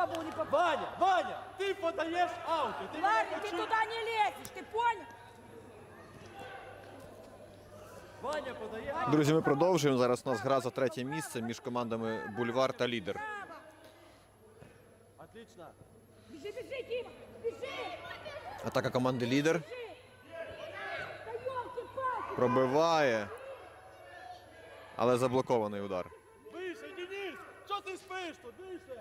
слава богу, не попал. Ваня, Ваня, ты подаешь ауты. Ты меня Ларри, ты почув? туда не лезешь, ты понял? Ваня подає. Друзі, ми продовжуємо. Зараз у нас гра за третє місце між командами Бульвар та Лідер. Отлично. Бежи, бежи, Дима, бежи! Атака команди Лідер. Да елки-палки! Пробиває. Але заблокований удар. Вище, Денис! Що ти спиш тут? Вище!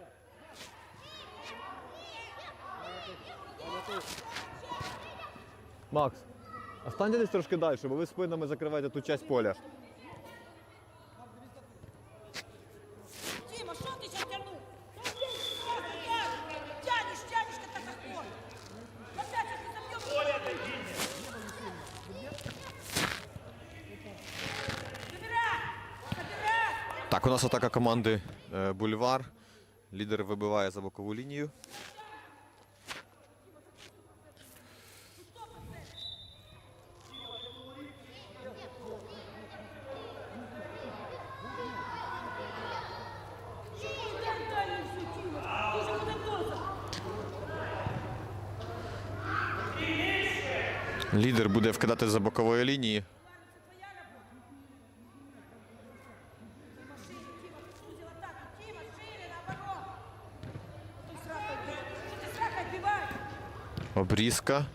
Макс, а станьте десь трошки далі, бо ви спинами закриваєте ту часть поля. Дима, сейчас как так. Опять! Забирай! Так, у нас атака команди е, Бульвар. Лідер вибиває за бокову лінію. Дай, дай мне всю, Дима. Ты же куда тоже. Лідер буде вкидати за бокової лінії. Шире, Дима, ты сузил атаку. Дима, шире, наоборот. Ты с ракой бей. Что ты с ракой отбиваешь? Обрізка.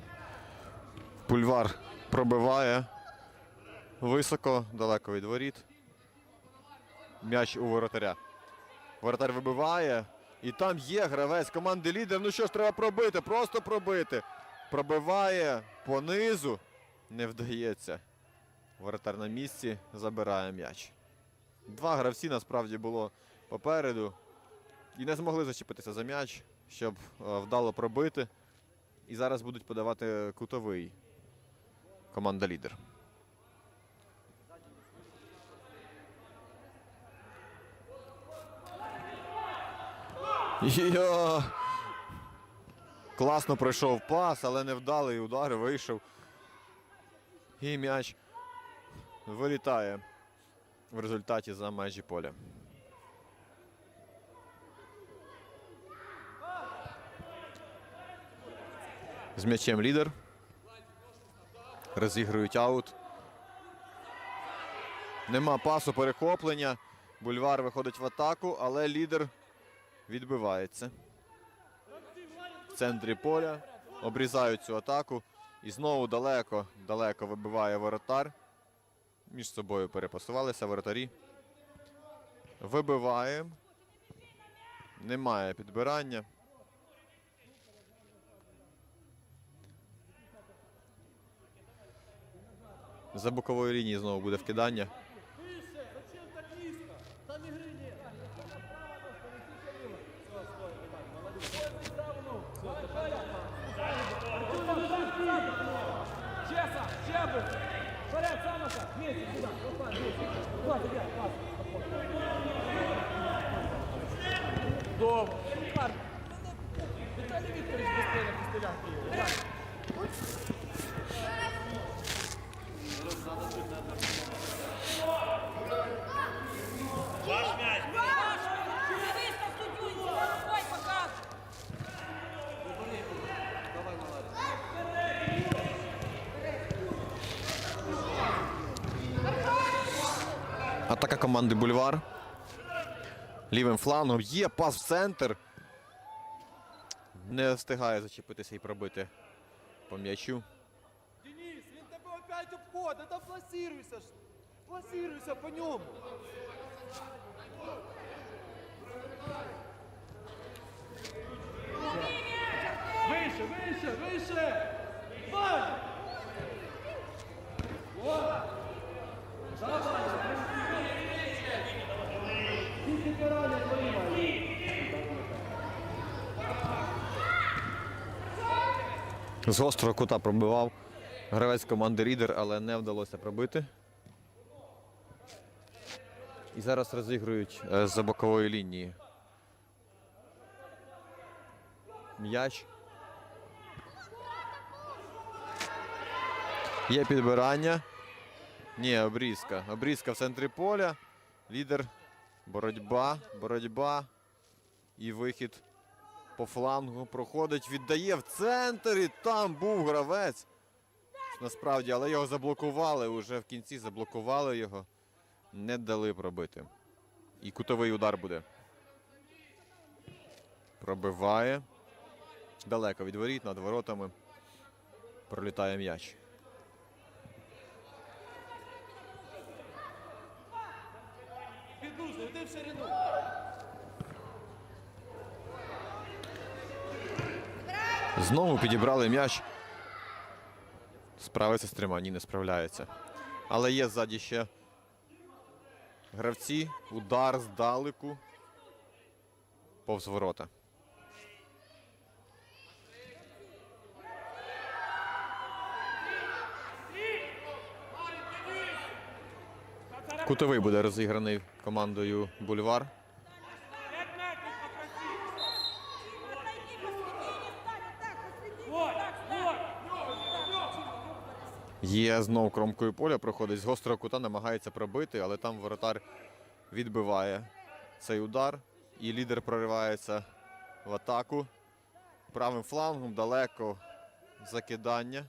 Бульвар пробиває. Високо, далеко від воріт. М'яч у воротаря. Воротар вибиває. І там є гравець команди лідер. Ну що ж, треба пробити, просто пробити. Пробиває по низу. Не вдається. Воротар на місці забирає м'яч. Два гравці насправді було попереду. І не змогли зачепитися за м'яч, щоб е, вдало пробити. І зараз будуть подавати кутовий. Команда лідер. Йо! Класно пройшов пас, але невдалий удар вийшов. І м'яч вилітає в результаті за межі поля. З м'ячем лідер. Розігрують аут. Нема пасу перехоплення. Бульвар виходить в атаку, але лідер відбивається. Центрі поля обрізають цю атаку. І знову далеко, далеко вибиває воротар. Між собою перепасувалися воротарі. Вибиває. Немає підбирання. За боковою лінією знову буде вкидання. Шикарно! Віталій Вікторович пеня постріляв Києві. Дивись на суддю, і рукой показуй. Атака команди Бульвар. Лівим флангом є пас в центр. Не встигає зачепитися і пробити по м'ячу. Денис, він тебе опять обходить, та пласируйся. Пласируйся по ньому. Вище, вище, вище! Ваня! З гострого кута пробивав гравець команди Рідер, але не вдалося пробити. І зараз розігрують е, з-за бокової лінії. М'яч. Є підбирання. Ні, обрізка. Обрізка в центрі поля. Лідер. Боротьба, боротьба. І вихід По флангу проходить, віддає в центр і там був гравець. Насправді, але його заблокували. Уже в кінці заблокували його. Не дали пробити. І кутовий удар буде. Пробиває. Далеко від воріт, над воротами. Пролітає м'яч. Підлужний, йди в ширину. Знову підібрали м'яч. Справиться з трьома, ні, не справляється. Але є ззаді ще гравці. Удар здалеку. Повз ворота. Кутовий буде розіграний командою Бульвар. Є знов кромкою поля, проходить з гострого кута, намагається пробити, але там воротар відбиває цей удар. І лідер проривається в атаку. Правим флангом далеко закидання.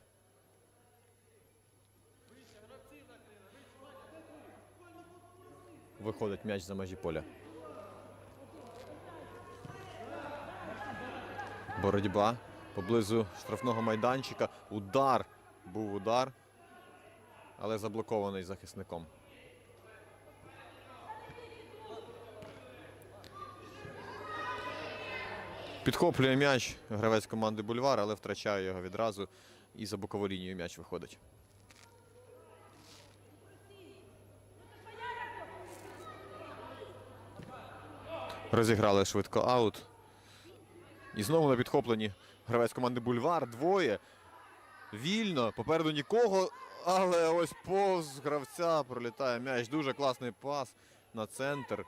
Виходить м'яч за межі поля. Боротьба поблизу штрафного майданчика. Удар. Був удар, але заблокований захисником. Підхоплює м'яч гравець команди Бульвар, але втрачає його відразу і за бокову лінію м'яч виходить. Розіграли швидко аут. І знову на підхопленні гравець команди Бульвар. Двоє. Вільно. Попереду нікого. Але ось повз гравця пролітає м'яч. Дуже класний пас на центр.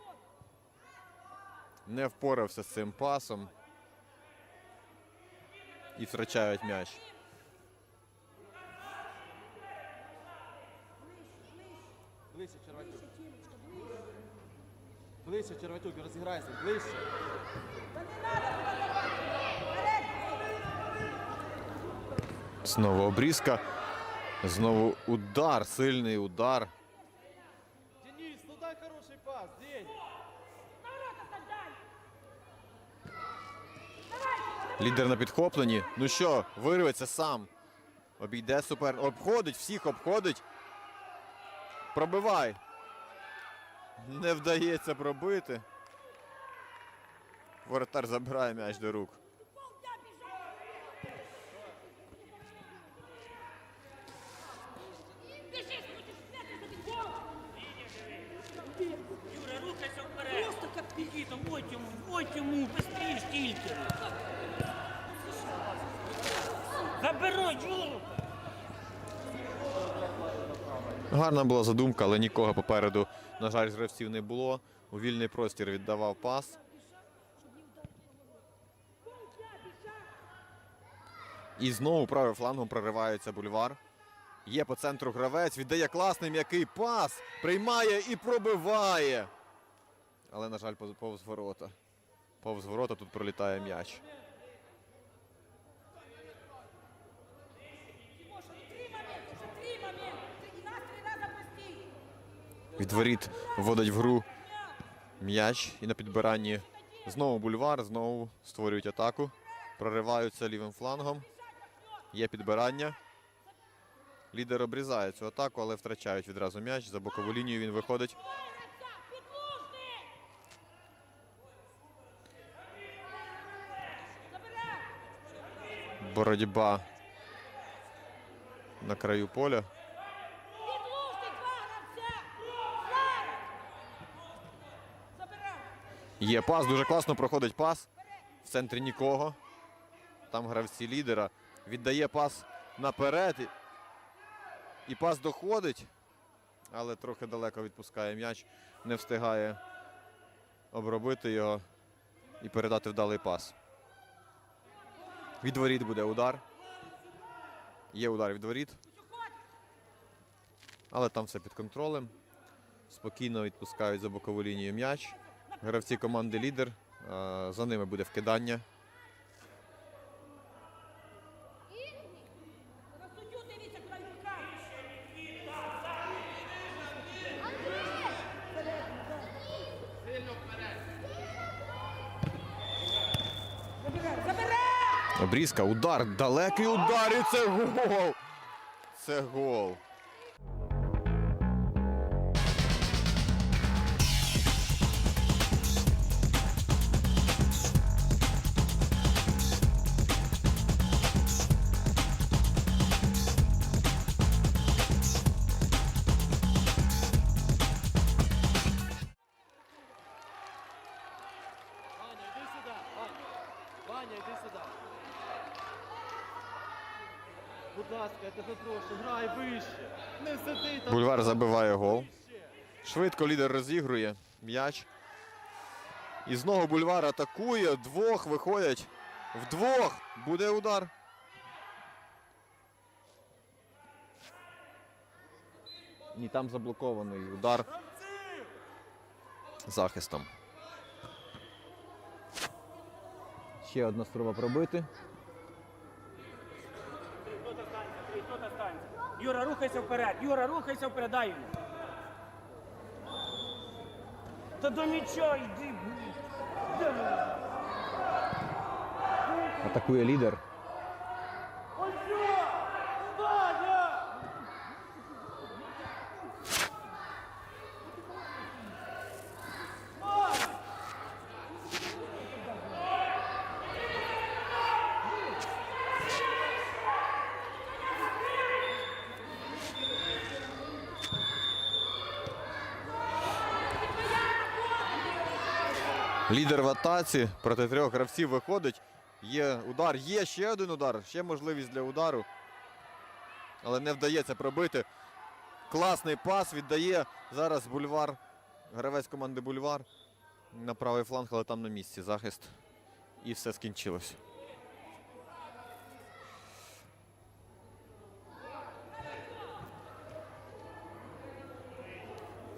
Не впорався з цим пасом. І втрачають м'яч. Ближче, Черватюк. Ближче, Черватюк, розіграйся, ближче. Знову обрізка. Знову удар. Сильний удар. Денис, ну дай хороший пас, День. Лідер на підхопленні. Ну що, вирветься сам. Обійде супер. Обходить, всіх обходить. Пробивай. Не вдається пробити. Воротар забирає м'яч до рук. Полтя бежать. Бежишь, будешь пятый забить гол. Юра, рухайся вперед. Просто как ты. Никита, вот вот ему, быстрее стільки. Забирай, Юру. Гарна була задумка, але нікого попереду, на жаль, гравців не було. У вільний простір віддавав пас. І знову правим флангом проривається бульвар. Є по центру гравець, віддає класний м'який пас, приймає і пробиває. Але, на жаль, повз ворота. Повз ворота тут пролітає м'яч. Тимоша, ну три момента, уже три момента. Ты- И нас три раза прости. Від воріт вводить в гру м'яч і на підбиранні знову бульвар, знову створюють атаку. Прориваються лівим флангом. Є підбирання. Лідер обрізає цю атаку, але втрачають відразу м'яч. За бокову лінію він виходить. Боротьба на краю поля. Є пас, дуже класно проходить пас. В центрі нікого. Там гравці лідера. Віддає пас наперед. І пас доходить, але трохи далеко відпускає м'яч. Не встигає обробити його і передати вдалий пас. Від воріт буде удар. Є удар від воріт. Але там все під контролем. Спокійно відпускають за бокову лінію м'яч. Гравці команди лідер. Е, За ними буде вкидання. Обрізка, удар, далекий удар, і це гол. Це гол. Ласка, я тебе прошу, грай вище. Не сиди там. Бульвар забиває гол. Швидко лідер розігрує м'яч. І знову бульвар атакує. Двох виходять. Вдвох буде удар. Ні, там заблокований удар захистом. Ще одна спроба пробити. Юра, рухайся вперед. Юра, рухайся вперед, дай йому. Та до нічого йди. Атакує лідер. Ось що! Ваня! Лідер в атаці проти трьох гравців виходить. Є удар, є ще один удар, ще можливість для удару. Але не вдається пробити. Класний пас віддає зараз бульвар. Гравець команди Бульвар на правий фланг, але там на місці захист. І все скінчилось.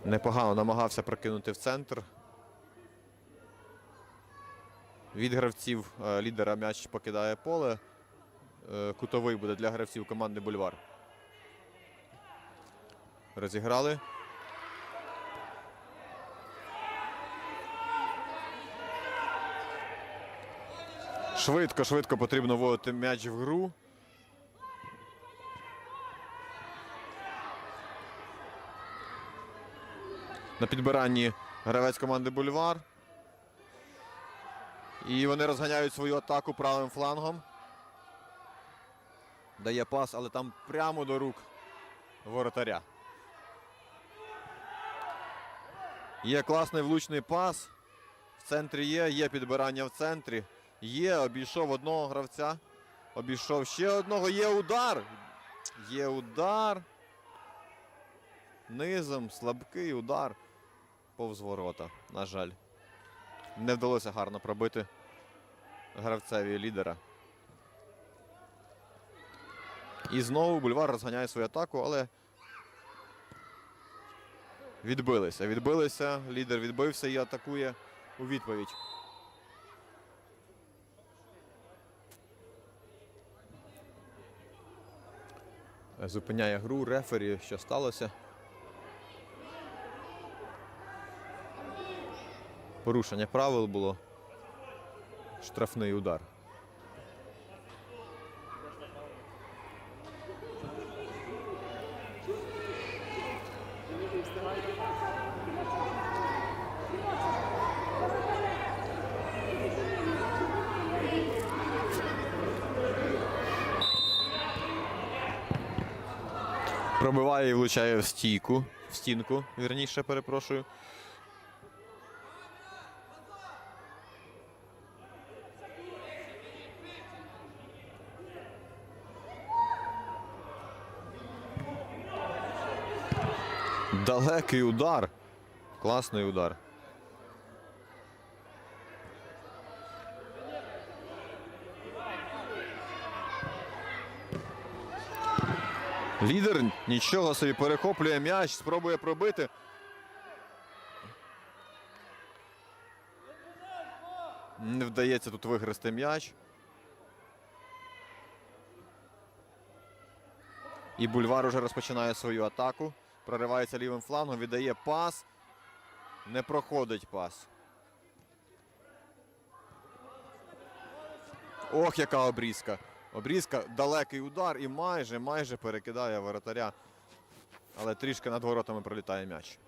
Непогано намагався прокинути в центр. Від гравців е, лідера м'яч покидає поле. Е, Кутовий буде для гравців команди Бульвар. Розіграли. Швидко, швидко потрібно вводити м'яч в гру. На підбиранні гравець команди Бульвар. І вони розганяють свою атаку правим флангом. Дає пас, але там прямо до рук воротаря. Є класний влучний пас. В центрі є, є підбирання в центрі. Є, обійшов одного гравця. Обійшов ще одного. Є удар. Є удар. Низом, слабкий удар. Повз ворота, на жаль. Не вдалося гарно пробити гравцеві лідера. І знову бульвар розганяє свою атаку, але відбилися. Відбилися. Лідер відбився і атакує у відповідь. Зупиняє гру рефері, що сталося. Порушення правил було. Штрафний удар. Пробиває і влучає в стійку. В стінку, вірніше, перепрошую. Далекий удар. Класний удар. Лідер нічого собі перехоплює м'яч, спробує пробити. Не вдається тут вигрести м'яч. І бульвар уже розпочинає свою атаку. Проривається лівим флангом, віддає пас. Не проходить пас. Ох, яка обрізка. Обрізка, далекий удар і майже, майже перекидає воротаря. Але трішки над воротами пролітає м'яч.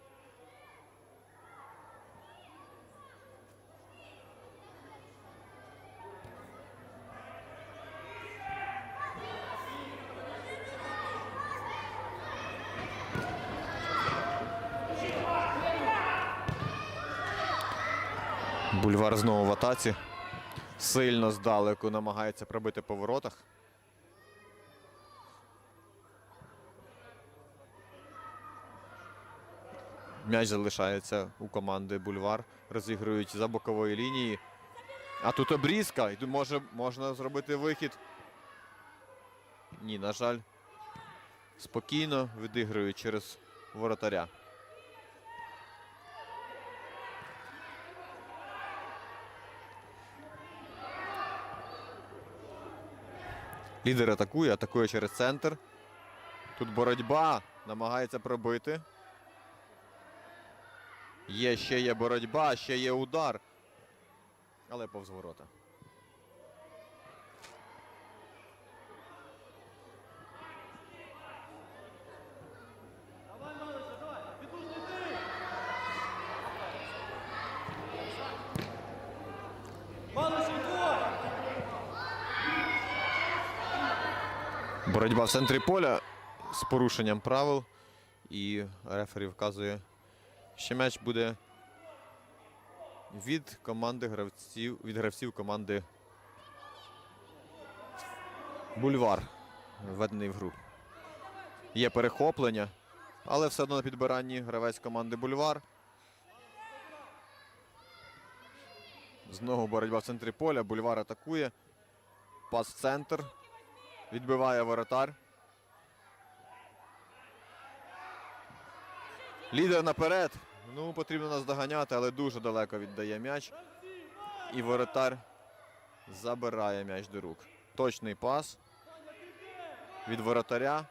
Бульвар знову в атаці. Сильно здалеку намагається пробити по воротах. М'яч залишається у команди Бульвар. Розігрують за бокової лінії. А тут обрізка. І тут може, можна зробити вихід. Ні, на жаль. Спокійно відіграють через воротаря. Лідер атакує, атакує через центр. Тут боротьба. Намагається пробити. Є, ще є боротьба, ще є удар. Але повз ворота. Давай, Малиша, давай. Відлужний ти. Малиша, двоє. Боротьба в центрі поля з порушенням правил. І рефері вказує, що м'яч буде від команди гравців, від гравців команди Бульвар, введений в гру. Є перехоплення, але все одно на підбиранні гравець команди Бульвар. Знову боротьба в центрі поля. Бульвар атакує. Пас в центр. Відбиває воротар. Лідер наперед. Ну, потрібно нас доганяти, але дуже далеко віддає м'яч. І воротар забирає м'яч до рук. Точний пас від воротаря.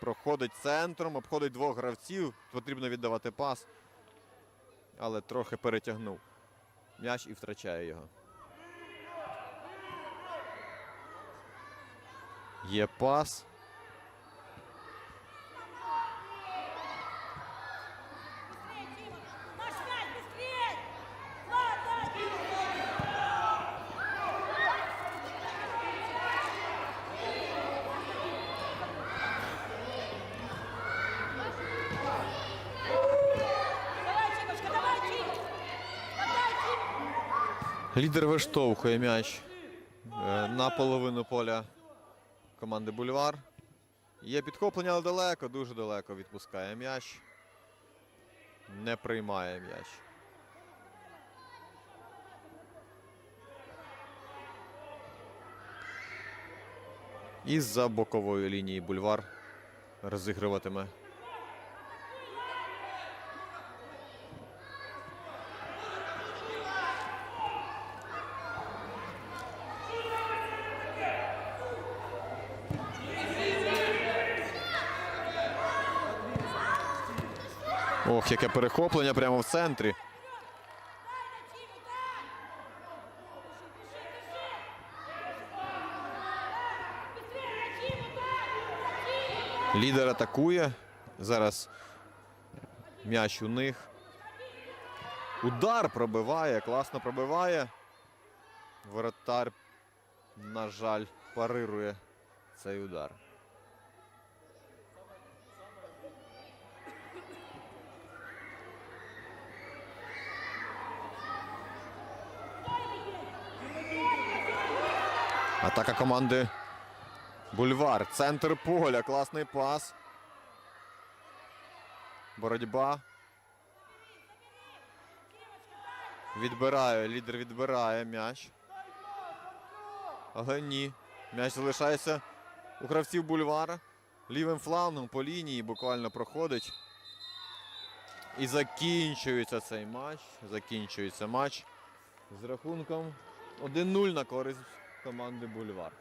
Проходить центром, обходить двох гравців. Потрібно віддавати пас. Але трохи перетягнув м'яч і втрачає його. Є пас. Быстрее, Дима! Наш мяч, быстрее! Ладно! Давай, Димочка, давай, Дима! Отдай, Дима! Лідер виштовхує м'яч е, на половину поля команди Бульвар. Є підхоплення, але далеко, дуже далеко відпускає м'яч. Не приймає м'яч. Із-за бокової лінії бульвар розігруватиме Ох, яке перехоплення прямо в центрі. Лідер атакує. Зараз м'яч у них. Удар пробиває, класно пробиває. Воротар, на жаль, парирує цей удар. Атака команди Бульвар. Центр поля. Класний пас. Боротьба. Відбирає. Лідер відбирає м'яч. Але ні. М'яч залишається у гравців бульвара. Лівим флангом по лінії буквально проходить. І закінчується цей матч. Закінчується матч з рахунком 1-0 на користь команди Бульвар.